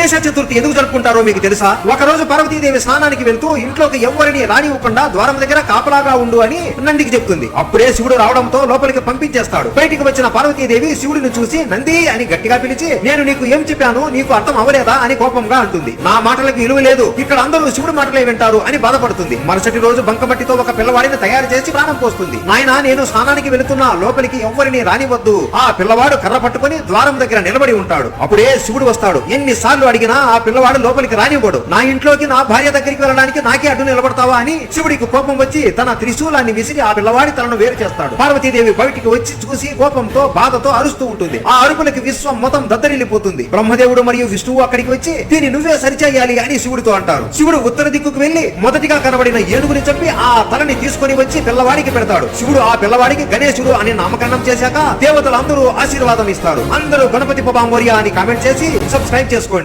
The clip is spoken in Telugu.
గణేశ చతుర్థి ఎందుకు జరుపుకుంటారో మీకు తెలుసా? ఒక రోజు పార్వతీదేవి స్నానానికి వెళ్తూ ఇంట్లోకి ఎవరిని రానివ్వకుండా ద్వారం దగ్గర కాపలాగా ఉండు అని నందికి చెప్తుంది. అప్పుడే శివుడు రావడంతో లోపలికి పంపించేస్తాడు. బయటికి వచ్చిన పార్వతీదేవి శివుడిని చూసి నంది అని గట్టిగా పిలిచి నేను నీకు ఏం చెప్పాను? నీకు అర్థం అవ్వలేదా? అని కోపంగా అంటుంది. నా మాటలకు విలువ లేదు. ఇక్కడ అందరూ శివుడు మాటలే వింటారు అని బాధపడుతుంది. మరుసటి రోజు బంకమట్టితో ఒక పిల్లవాడిని తయారు చేసి ప్రాణం పోస్తుంది. నాయన నేను స్నానానికి వెళుతున్నా. లోపలికి ఎవరిని రానివద్దు ఆ పిల్లవాడు కర్ర పట్టుకొని ద్వారం దగ్గర నిలబడి ఉంటాడు. అప్పుడే శివుడు వస్తాడు. ఎన్నిసార్లు అడిగినా ఆ పిల్లవాడు లోపలికి రానివ్వడు. నా ఇంట్లోకి నా భార్య దగ్గరికి వెళ్ళడానికి నాకే అడ్డు నిలబడతావా అని శివుడికి కోపం వచ్చి తన త్రిశూలాన్ని విసిరి ఆ పిల్లవాడి తనను వేరు చేస్తాడు. పార్వతీదేవి బయటికి వచ్చి చూసి కోపంతో బాధతో అరుస్తూ ఉంటుంది. ఆ అరుపులకి విశ్వం మొత్తం దద్దరిల్లిపోతుంది. బ్రహ్మదేవుడు మరియు విష్ణువు అక్కడికి వచ్చి దీన్ని నువ్వే సరిచేయాలి అని శివుడితో అంటారు. శివుడు ఉత్తర దిక్కుకు వెళ్ళి మొదటిగా కనబడిన ఏనుగుని చెప్పి ఆ తలని తీసుకొని వచ్చి పిల్లవాడికి పెడతాడు. శివుడు ఆ పిల్లవాడికి గణేశుడు అని నామకరణం చేశాక దేవతలు అందరూ ఆశీర్వాదం ఇస్తారు. అందరూ గణపతి పబాంబోరియా అని కామెంట్ చేసి సబ్స్క్రైబ్ చేసుకోండి.